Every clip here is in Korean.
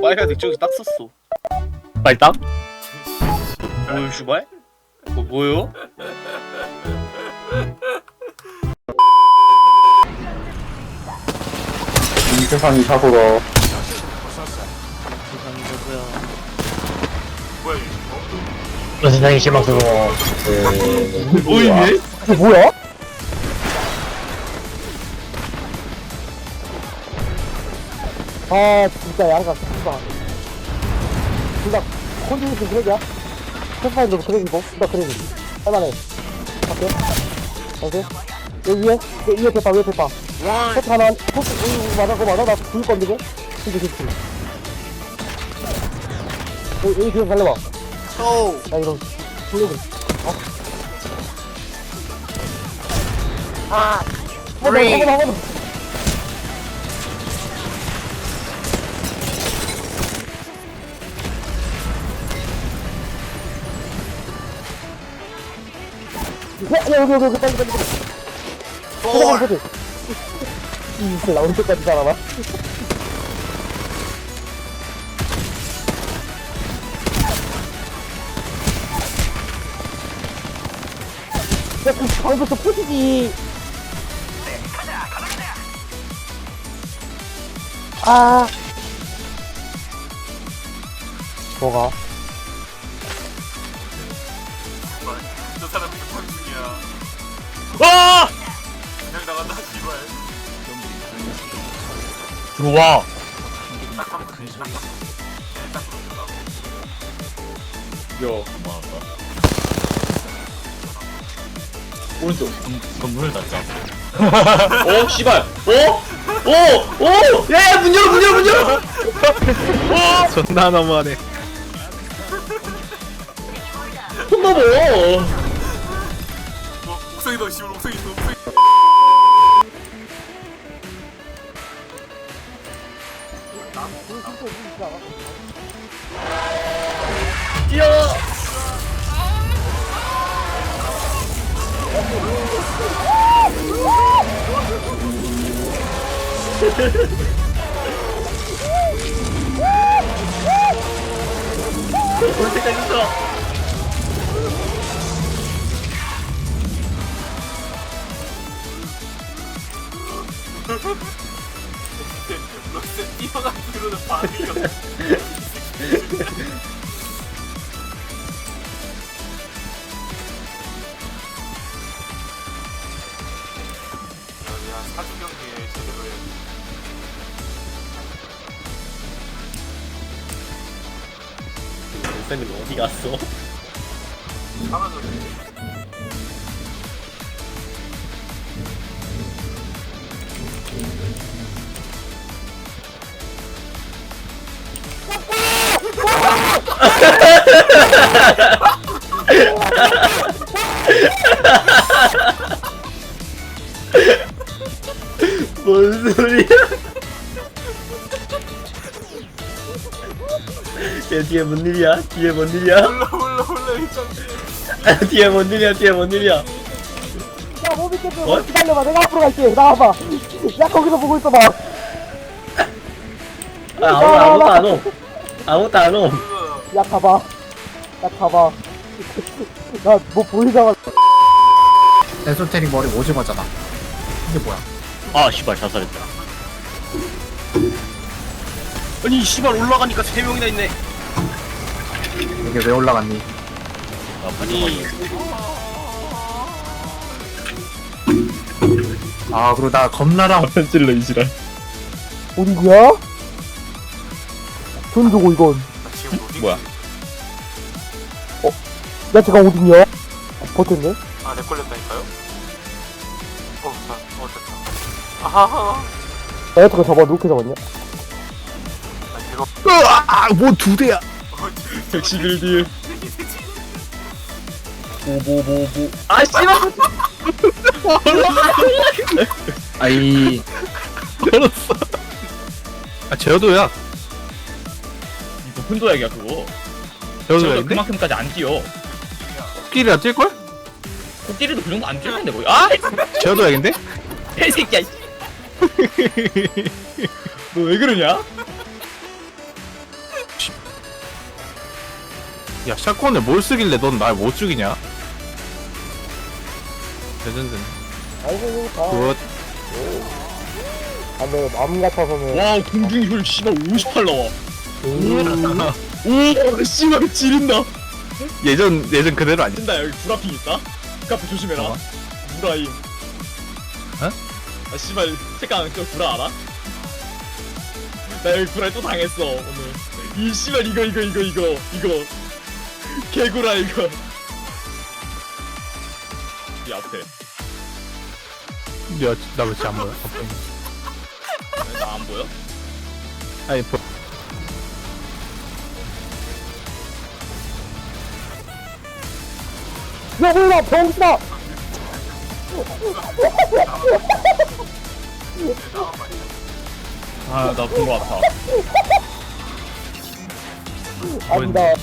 빨간색 저기 딱 썼어. 말당? 뭐요, 슈발? 뭐 뭐요? 이 세상이 사고로 세상이 저거야. 그 세상이 실망스러워. 뭐이네? 이게 뭐야? 아 진짜 양가 진짜. 둘다 컨디션 그렉이야? 패스파인더도 그렉이고 둘다 그렉이 할만해. 갈게 갈게 여기 위에? 여기 위에 대파 위에 대파. 포트 하나 포트 응, 맞아 그거 맞아? 나 죽을 건데 이거 그치 그치 여기 여기 뒤에 달려봐. 오. 나 이거 블랙을 어? 아 한번 더, 한번 더, 한번 더. 야, 야, 여기, 여기, 여기, 빨리, 빨리, 빨리. 잠깐만, 잠깐만. 이, 나 언제까지 살아나? 야, 그 방부터 포지지. 아. 뭐가? 와! 그냥 나간다, 씨발. 들어와. 딱 하면 돼. 딱 하면 돼. 딱 그러니까. 야. 오른쪽. 건물 닫자. 어, 씨발. 어? 오! 오! 야, 야, 문 열어, 문 열어, 문 열어! 존나 너무하네. 손 넘어. 어, 옥상이다, 씨발, 옥상이 있어, 옥상이. 뛰어. 볼 때까지 있어. 럭스 뛰어가기로는 반응이 없어. 야, 사주 경기에 제대로 해. 쌤은 어디 갔어? 하나도 뭔 소리야? 야 뒤에 뭔 일이야? 뒤에 뭔 일이야? 몰라, 몰라, 몰라, 이 짱. 아, 뒤에 뭔 일이야? 뒤에 뭔 일이야? 야, 깨져. 어? 기다려봐. 내가 앞으로 갈게. 나와봐. 야, 거기서 보고 있어봐. 아, 아무 아무것도 안 오. 아무것도 안 오. 야, 가봐. 야, 가봐. 나 뭐 보이자마자. 에소테릭 머리 오징어잖아. 이게 뭐야? 아, 씨발 자살했다. 아니 씨발 올라가니까 세 명이나 있네. 이게 왜 올라갔니? 아, 아니 아, 그리고 나 겁나랑 찔러 이지랄. 어디야? 돈 주고 이건. 나 뭐야? 야, 제가 어딨냐? 버텼네? 아, 렉 걸렸다니까요? 어, 자, 어, 됐다. 아하하. 야, 저거 잡아. 누구 잡았냐? 아, 이거, 아, 뭐두 대야. 어, 지금 택시 빌드. 보보보보. 아 씨발 아이, 걸었어. 아, 제어도야. 이거 훈도약이야 그거. 제어도야. 그만큼까지 안 뛰어. 코끼리라 뛸걸? 코끼리도 그 정도 안 뛰는데 뭐. 아! 제어둬야겠는데? 새끼야 너 왜 그러냐? 야 샷건을 뭘 쓰길래 넌 날 못 죽이냐? 레전드네 아이고 다 굿 아, 네, 마음 같아서는 와, 공중효율 씨발 58 나와. 오, 씨발 지린다. 예전 예전 그대로 아니야? 진다 여기 불합핑 있다. 그 앞에 조심해라. 어? 구라임. 어? 아 씨발 색깔 저 구라 알아? 나 여기 구라에 또 당했어 오늘. 이 씨발 이거 이거 이거 이거 이거. 개구라 이거. 이 앞에. 야나 왜안 보여? 나안 보여? 아니 보 야 몰라 병신아 아나 본 거 같아. 아니다.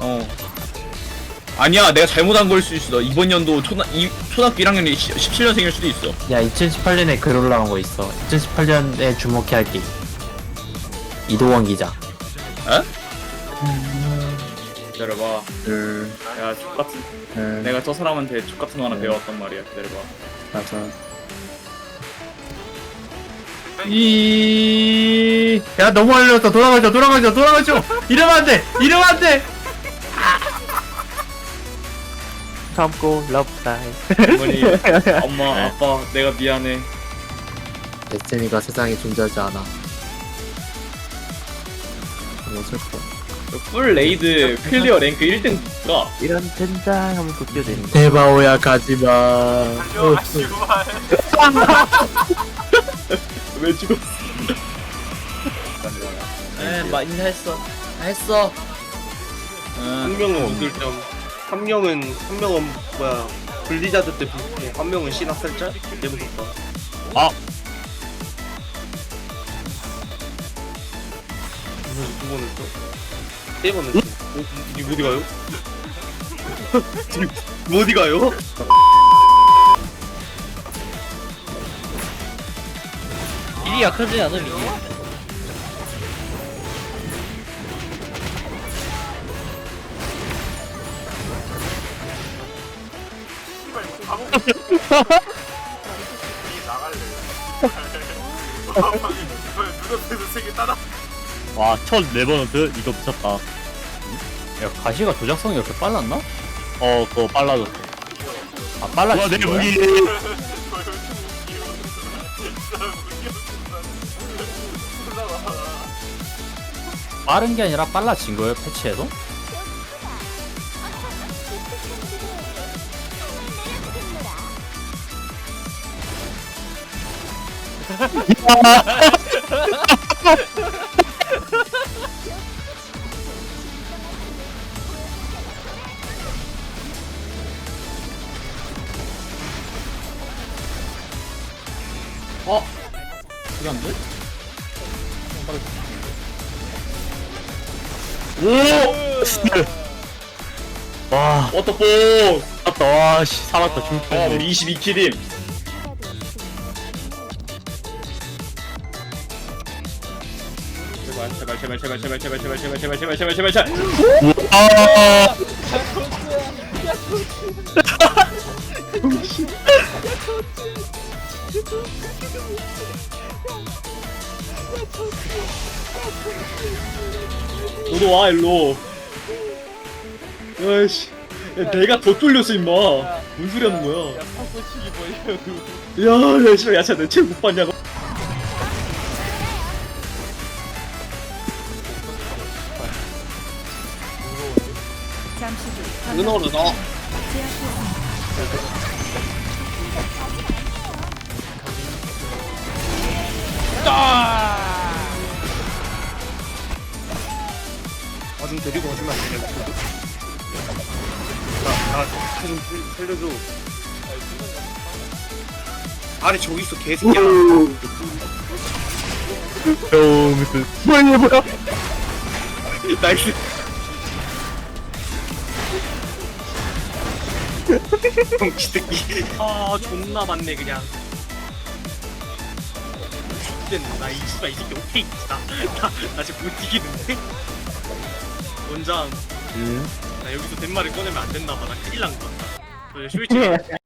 어. 아니야 내가 잘못한 걸수 있어. 이번 연도 초등 이 초등학교 1학년이 17년생일 수도 있어. 야 2018년에 글 올라온 거 있어. 2018년에 주목해야 할게 이도원 기자. 기다려봐. 야 족같은 내가 저 사람한테 족같은 거 하나 배웠단 말이야. 기다려봐. 맞아. 이야 너무 알렸다 돌아가죠 돌아가죠 돌아가죠. 이러면 안 돼 이러면 안 돼. 참고 러브타임 어머니 엄마 아빠 내가 미안해. 데스티니가 세상에 존재하지 않아 너무 슬퍼 풀 레이드 클리어 랭크 1등가. 이런 된장 하면 또 뛰어내는 대바오야 가지마. 달려 아 씨발 왜 죽었어? 에막 인사했어. 했어. 한 명은 언들점, 한 명은 한 명은 뭐야 블리자드 때 비슷해. 한 명은 신화 살짝? 내부 좋다. 아. 두 번은 또. 세 번은 또. 어, 이 어디 가요? 지금 뭐 어디 가요? 일이 약하지 않음 이게 나갈래 눈앞에서 세개 따라 와 첫 레버넌트 이거 미쳤다 야 가시가 조작성이 이렇게 빨랐나? 어 그거 빨라졌어 아 빨라진 거야? 빠른 게 아니라 빨라진 거예요 패치에도? 이게 안 돼? 오! 와, 워터포! 살았다, 와, 씨, 살았다, 죽을 뻔 우리 22킬임. 제발, 제발, 제발, 제발, 제발, 제발, 제발, 제발, 제발, 제발, 제발, 제발, 제 너도 와 일로. 야씨. 야, 내가 더 쫄렸어 임마. 뭔 소리 하는 거야? 야 파서치기 뭐야 야 씨발 야채 내책못 봤냐고. 은어로 너. 아좀 데리고 오시면 안 되냐? 나나 좀 살려줘. 아래 저기 있어 개새끼야. 뭐야 얘 뭐야 나이스. 덩치 새끼. 아 존나 많네 그냥. X됐네 나이 씨발 이 새끼 오케이 나나 나 지금 못 이기는데 원장. 음. 나 여기서 덴마를 꺼내면 안 됐나 봐. 나 큰일 난것 같다. 저 솔직히